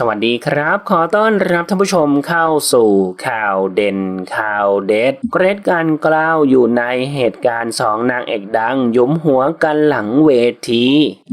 สวัสดีครับ ขอต้อนรับท่านผู้ชมเข้าสู่ข่าวเด่นข่าวเด็ด เกรทการกล้าวอยู่ในเหตุการณ์สองนางเอกดังยุมหัวกันหลังเวที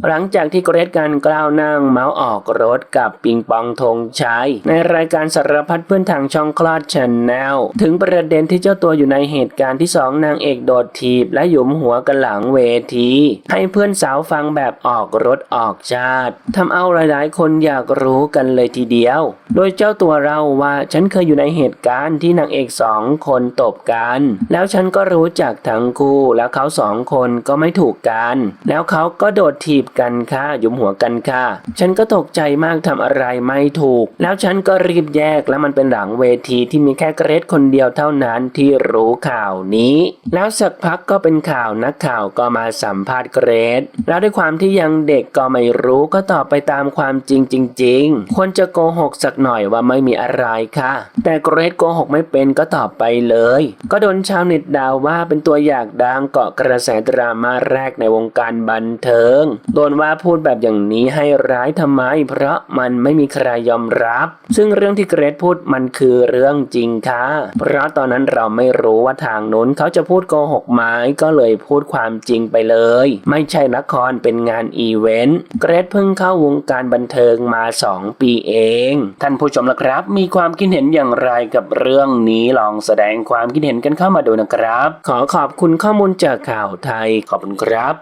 หลังจากที่เกรทการกล้าวนั่งเมาส์ออกรถกับปิงปองธงชัยในรายการสารพัดเพื่อนทางช่องคลอดชนแนลถึงประเด็นที่เจ้าตัวอยู่ในเหตุการณ์ที่สองนางเอกโดดถีบและยุมหัวกันหลังเวที ให้เพื่อนสาวฟังแบบออกรถออกชาติทำเอาหลาย ๆ คนอยากรู้กันเลยทีเดียว โดยเจ้าตัวเราว่าฉันเคยอยู่ในเหตุการณ์ที่นางเอกสองคนตบกัน แล้วฉันก็รู้จักทั้งคู่ แล้วเขาสองคนก็ไม่ถูกกัน แล้วเขาก็โดดถีบกันค่ะยุมหัวกันค่ะ ฉันก็ตกใจมากทำอะไรไม่ถูก แล้วฉันก็รีบแยกแล้วมันเป็นหลังเวทีที่มีแค่เกรทคนเดียวเท่านั้นที่รู้ข่าวนี้ แล้วสักพักก็เป็นข่าวนักข่าวก็มาสัมภาษณ์เกรทแล้วด้วยความที่ยังเด็กก็ไม่รู้ก็ตอบไปตามความจริงจริงควรจะโกหกสักหน่อยว่าไม่มีอะไรค่ะ แต่เกรทโกหกไม่เป็นก็ตอบไปเลย ก็โดนชาวเน็ตดาวว่าเป็นตัวอยากดังเกาะกระแสดราม่าแรกในวงการบันเทิง โดนว่าพูดแบบอย่างนี้ให้ร้ายทำไม เพราะมันไม่มีใครยอมรับ ซึ่งเรื่องที่เกรทพูดมันคือเรื่องจริงค่ะ เพราะตอนนั้นเราไม่รู้ว่าทางนู้นเขาจะพูดโกหกไหมก็เลยพูดความจริงไปเลย ไม่ใช่ละครเป็นงานอีเวนต์ เกรทเพิ่งเข้าวงการบันเทิงมา 2ปีเอง ท่านผู้ชมละครับ มีความคิดเห็นอย่างไรกับเรื่องนี้ลองแสดงความคิดเห็นกันเข้ามาดูนะครับ ขอขอบคุณข้อมูลจากข่าวไทยขอบคุณครับ